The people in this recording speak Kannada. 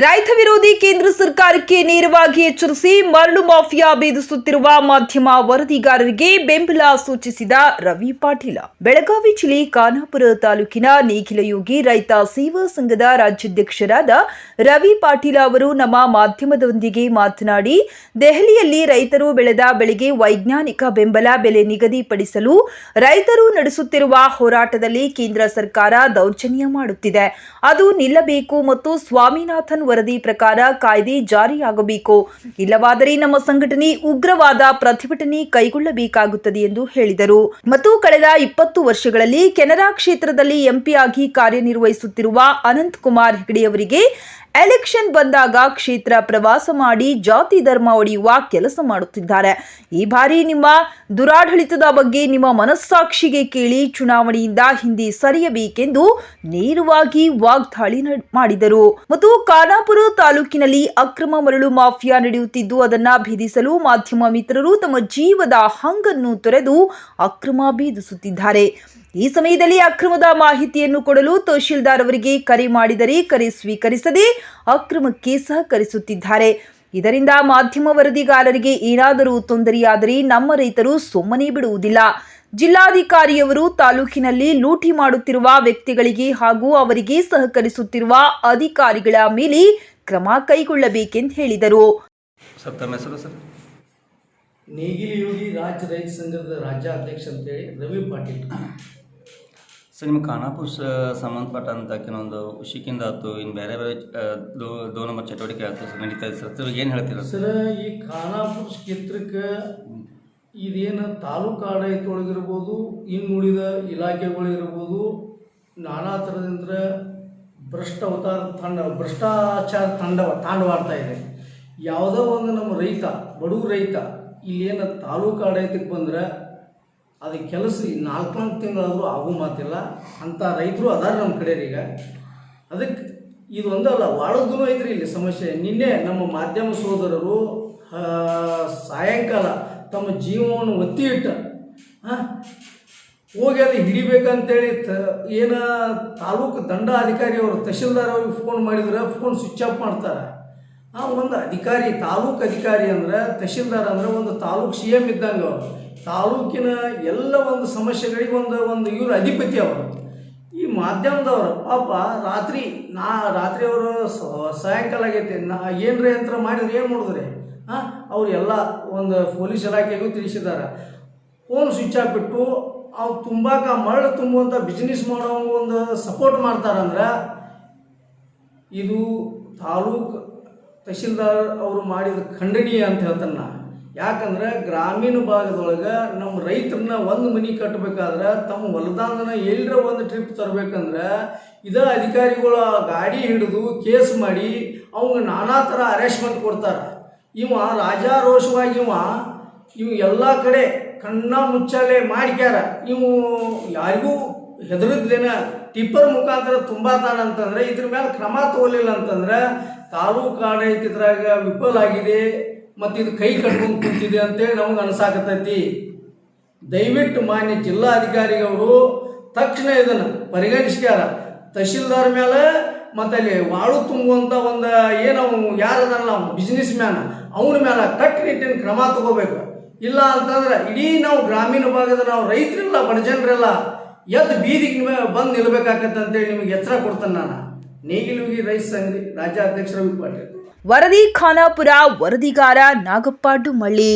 ರೈತ ವಿರೋಧಿ ಕೇಂದ್ರ ಸರ್ಕಾರಕ್ಕೆ ನೇರವಾಗಿ ಎಚ್ಚರಿಸಿ ಮರಳು ಮಾಫಿಯಾ ಬೇಧಿಸುತ್ತಿರುವ ಮಾಧ್ಯಮ ವರದಿಗಾರರಿಗೆ ಬೆಂಬಲ ಸೂಚಿಸಿದ ರವಿ ಪಾಟೀಲ. ಬೆಳಗಾವಿ ಜಿಲ್ಲೆ ಖಾನಾಪುರ ತಾಲೂಕಿನ ನೇಗಿಲಯೋಗಿ ರೈತ ಸೇವಾ ಸಂಘದ ರಾಜ್ಯಾಧ್ಯಕ್ಷರಾದ ರವಿ ಪಾಟೀಲ ಅವರು ನಮ್ಮ ಮಾಧ್ಯಮದೊಂದಿಗೆ ಮಾತನಾಡಿ, ದೆಹಲಿಯಲ್ಲಿ ರೈತರು ಬೆಳೆದ ಬೆಳೆಗೆ ವೈಜ್ಞಾನಿಕ ಬೆಂಬಲ ಬೆಲೆ ನಿಗದಿಪಡಿಸಲು ರೈತರು ನಡೆಸುತ್ತಿರುವ ಹೋರಾಟದಲ್ಲಿ ಕೇಂದ್ರ ಸರ್ಕಾರ ದೌರ್ಜನ್ಯ ಮಾಡುತ್ತಿದೆ. ಅದು ನಿಲ್ಲಬೇಕು ಮತ್ತು ಸ್ವಾಮಿನಾಥನ್ ವರದಿ ಪ್ರಕಾರ ಕಾಯ್ದೆ ಜಾರಿಯಾಗಬೇಕು. ಇಲ್ಲವಾದರೆ ನಮ್ಮ ಸಂಘಟನೆ ಉಗ್ರವಾದ ಪ್ರತಿಭಟನೆ ಕೈಗೊಳ್ಳಬೇಕಾಗುತ್ತದೆ ಎಂದು ಹೇಳಿದರು. ಮತ್ತು ಕಳೆದ ಇಪ್ಪತ್ತು ವರ್ಷಗಳಲ್ಲಿ ಕೆನರಾ ಕ್ಷೇತ್ರದಲ್ಲಿ ಎಂಪಿಯಾಗಿ ಕಾರ್ಯನಿರ್ವಹಿಸುತ್ತಿರುವ ಅನಂತ್ ಕುಮಾರ್ ಹೆಗಡೆಯವರಿಗೆ ಎಲೆಕ್ಷನ್ ಬಂದಾಗ ಕ್ಷೇತ್ರ ಪ್ರವಾಸ ಮಾಡಿ ಜಾತಿ ಧರ್ಮ ಒಡೆಯುವ ಕೆಲಸ ಮಾಡುತ್ತಿದ್ದಾರೆ. ಈ ಬಾರಿ ನಿಮ್ಮ ದುರಾಡಳಿತದ ಬಗ್ಗೆ ನಿಮ್ಮ ಮನಸ್ಸಾಕ್ಷಿಗೆ ಕೇಳಿ ಚುನಾವಣೆಯಿಂದ ಹಿಂದೆ ಸರಿಯಬೇಕೆಂದು ನೇರವಾಗಿ ವಾಗ್ದಾಳಿ ಮಾಡಿದರು. ಮತ್ತು ಖಾನಾಪುರ ತಾಲೂಕಿನಲ್ಲಿ ಅಕ್ರಮ ಮರಳು ಮಾಫಿಯಾ ನಡೆಯುತ್ತಿದ್ದು, ಅದನ್ನ ಭೇದಿಸಲು ಮಾಧ್ಯಮ ಮಿತ್ರರು ತಮ್ಮ ಜೀವದ ಹಂಗನ್ನು ತೊರೆದು ಅಕ್ರಮ ಭೇದಿಸುತ್ತಿದ್ದಾರೆ. ಈ ಸಮಯದಲ್ಲಿ ಅಕ್ರಮದ ಮಾಹಿತಿಯನ್ನು ಕೊಡಲು ತಹಶೀಲ್ದಾರ್ ಅವರಿಗೆ ಕರೆ ಮಾಡಿದರೆ ಕರೆ ಸ್ವೀಕರಿಸದೆ ಅಕ್ರಮಕ್ಕೆ ಸಹಕರಿಸುತ್ತಿದ್ದಾರೆ. ಇದರಿಂದ ಮಾಧ್ಯಮ ವರದಿಗಾರರಿಗೆ ಏನಾದರೂ ತೊಂದರೆಯಾದರೆ ನಮ್ಮ ರೈತರು ಸುಮ್ಮನೆ ಬಿಡುವುದಿಲ್ಲ. ಜಿಲ್ಲಾಧಿಕಾರಿಯವರು ತಾಲೂಕಿನಲ್ಲಿ ಲೂಟಿ ಮಾಡುತ್ತಿರುವ ವ್ಯಕ್ತಿಗಳಿಗೆ ಹಾಗೂ ಅವರಿಗೆ ಸಹಕರಿಸುತ್ತಿರುವ ಅಧಿಕಾರಿಗಳ ಮೇಲೆ ಕ್ರಮ ಕೈಗೊಳ್ಳಬೇಕೆಂದು ಹೇಳಿದರು. ಸರ್ ತಮ್ಮ ಹೆಸರು ಸರ್? ನೇಗಿಲಿ ಯೋಗಿ ರಾಜ್ಯ ರೈತ ಸಂಘದ ರಾಜ್ಯಾಧ್ಯಕ್ಷ ಅಂತೇಳಿ ರವಿ ಪಾಟೀಲ್. ಸರ್, ನಿಮ್ಮ ಖಾನಾಪುರ ಸಂಬಂಧಪಟ್ಟಂಥ ಕೆಲವೊಂದು ಖುಷಿಕಿಂದ ಆಯ್ತು, ಇನ್ನು ಬೇರೆ ಬೇರೆ ದೋ ನಂಬರ್ ಚಟುವಟಿಕೆ ಆಯ್ತು, ಸರ್, ನಡೀತಾ ಇದೆ, ಸರ್. ಏನು ಹೇಳ್ತೀರಾ, ಸರ್? ಸರ, ಈ ಖಾನಾಪುರ ಕ್ಷೇತ್ರಕ್ಕೆ ಇದೇನು ತಾಲೂಕು ಆಡಳಿತೊಳಗಿರ್ಬೋದು ಇನ್ನುಳಿದ ಇಲಾಖೆಗಳಿರ್ಬೋದು, ನಾನಾ ಥರದಿಂದ ಭ್ರಷ್ಟ ಅವತಾರ ತಂಡ, ಭ್ರಷ್ಟಾಚಾರ ತಂಡವ, ತಾಂಡವಾಡ್ತಾ ಇದೆ. ಯಾವುದೋ ಒಂದು ನಮ್ಮ ರೈತ ಬಡವ ರೈತ, ಇಲ್ಲೇನು ತಾಲೂಕು ಆಡಳಿತಕ್ಕೆ ಬಂದ್ರೆ ಅದು ಕೆಲಸ ನಾಲ್ಕು ನಾಲ್ಕು ತಿಂಗಳಾದರೂ ಆಗೋ ಮಾತಿಲ್ಲ ಅಂಥ ರೈತರು ಅದಾರ ನಮ್ಮ ಕಡೆ ಈಗ. ಅದಕ್ಕೆ ಇದು ಒಂದಲ್ಲ ವಾಡೋದೂ ಐತ್ರಿ ಇಲ್ಲಿ ಸಮಸ್ಯೆ. ನಿನ್ನೆ ನಮ್ಮ ಮಾಧ್ಯಮ ಸೋದರರು ಸಾಯಂಕಾಲ ತಮ್ಮ ಜೀವವನ್ನು ಒತ್ತಿ ಇಟ್ಟ. ಹಾಂ ಹೋಗಿ ಅದು ಹಿಡಿಬೇಕಂತೇಳಿ ತ, ಏನು ತಾಲೂಕು ದಂಡಾಧಿಕಾರಿ ಅವರು ತಹಶೀಲ್ದಾರ್ ಅವ್ರಿಗೆ ಫೋನ್ ಮಾಡಿದ್ರೆ ಫೋನ್ ಸ್ವಿಚ್ ಆಫ್ ಮಾಡ್ತಾರೆ. ಆ, ಒಂದು ಅಧಿಕಾರಿ, ತಾಲೂಕು ಅಧಿಕಾರಿ ಅಂದ್ರೆ, ತಹಶೀಲ್ದಾರ್ ಅಂದ್ರೆ ಒಂದು ತಾಲೂಕು ಸಿ ಎಂ ಇದ್ದಂಗೆ ಅವರು. ತಾಲೂಕಿನ ಎಲ್ಲ ಒಂದು ಸಮಸ್ಯೆಗಳಿಗೆ ಒಂದು ಒಂದು ಇವರು ಅಧಿಪತಿ ಅವರು. ಈ ಮಾಧ್ಯಮದವರು, ಪಾಪ ರಾತ್ರಿ, ನಾ, ರಾತ್ರಿ ಅವರು ಸಾಯಂಕಾಲ ಆಗೈತೆ, ನಾ, ಏನರ ಯಂತ್ರ ಮಾಡಿದ್ರೆ ಏನು ಮಾಡಿದ್ರಿ? ಹಾಂ, ಅವ್ರು ಎಲ್ಲ ಒಂದು ಪೊಲೀಸ್ ಇಲಾಖೆಗೂ ತಿಳಿಸಿದ್ದಾರೆ. ಫೋನ್ ಸ್ವಿಚ್ ಹಾಕ್ಬಿಟ್ಟು ಅವ್ರು ತುಂಬಾಕ ಮರಳು ತುಂಬುವಂಥ ಬಿಸ್ನೆಸ್ ಮಾಡೋ ಒಂದು ಸಪೋರ್ಟ್ ಮಾಡ್ತಾರಂದ್ರೆ, ಇದು ತಾಲೂಕು ತಹಶೀಲ್ದಾರ್ ಅವರು ಮಾಡಿದ ಖಂಡನೀಯ ಅಂತ ಹೇಳ್ತಾನೆ ನಾ. ಯಾಕಂದ್ರೆ ಗ್ರಾಮೀಣ ಭಾಗದೊಳಗೆ ನಮ್ಮ ರೈತರನ್ನ ಒಂದು ಮನೆ ಕಟ್ಟಬೇಕಾದ್ರೆ ತಮ್ಮ ಹೊಲದಾಂಗನ ಎಲ್ಲರ ಒಂದು ಟ್ರಿಪ್ ತರಬೇಕಂದ್ರೆ ಇದ ಅಧಿಕಾರಿಗಳ ಗಾಡಿ ಹಿಡಿದು ಕೇಸ್ ಮಾಡಿ ಅವಂಗೆ ನಾನಾ ಥರ ಅರೆಸ್ಟ್ಮೆಂಟ್ ಕೊಡ್ತಾರೆ. ಇವ ರಾಜಾರೋಷವಾಗಿ ಇವ, ಇವು ಎಲ್ಲ ಕಡೆ ಕಣ್ಣ ಮುಚ್ಚಾಲೆ ಮಾಡ್ಕ್ಯಾರ. ಇವು ಯಾರಿಗೂ ಹೆದರದ್ದೇನ ಟಿಪ್ಪರ್ ಮುಖಾಂತರ ತುಂಬಾತಾನ ಅಂತಂದ್ರೆ ಇದ್ರ ಮೇಲೆ ಕ್ರಮ ತಗೋಲಿಲ್ಲ ಅಂತಂದ್ರೆ ತಾಲೂಕು ಆಡಳಿತದಾಗ ವಿಫಲ ಆಗಿದೆ ಮತ್ತು ಇದು ಕೈ ಕಟ್ಕೊಂಡು ಕೂತಿದೆ ಅಂತೇಳಿ ನಮಗೆ ಅನ್ಸಾಕತ್ತೈತಿ. ದಯವಿಟ್ಟು ಮಾನ್ಯ ಜಿಲ್ಲಾಧಿಕಾರಿಗಳು ತಕ್ಷಣ ಇದನ್ನು ಪರಿಗಣಿಸ್ಕ್ಯಾರ ತಹಶೀಲ್ದಾರ್ ಮೇಲೆ ಮತ್ತು ಅಲ್ಲಿ ವಾಳು ತುಂಬುವಂಥ ಒಂದು ಏನು ಯಾರದಲ್ಲ ಬಿಸ್ನೆಸ್ ಮ್ಯಾನ್ ಅವನ ಮೇಲೆ ಕಟ್ಟುನಿಟ್ಟಿನ ಕ್ರಮ ತಗೋಬೇಕು. ಇಲ್ಲ ಅಂತಂದ್ರೆ ಇಡೀ ನಾವು ಗ್ರಾಮೀಣ ಭಾಗದ ನಾವು ರೈತರಿಲ್ಲ ಬಡ ಜನರೆಲ್ಲ ಎದ್ದು ಬೀದಿಗೆ ಬಂದು ನಿಲ್ಬೇಕಾಗತ್ತೆ ಅಂತೇಳಿ ನಿಮಗೆ ಎಚ್ಚರ ಕೊಡ್ತೇನೆ ನಾನು. ನೇಗಿಲುಗಿ ರೈತ ಸಂಘ ರಾಜ್ಯಾಧ್ಯಕ್ಷ ರವಿ ಪಾಟೀಲ್ ವರದಿ ಖಾನಾಪುರ ವರದಿಗಾರ ನಾಗಪ್ಪ ಡುಮ್ಮಳ್ಳಿ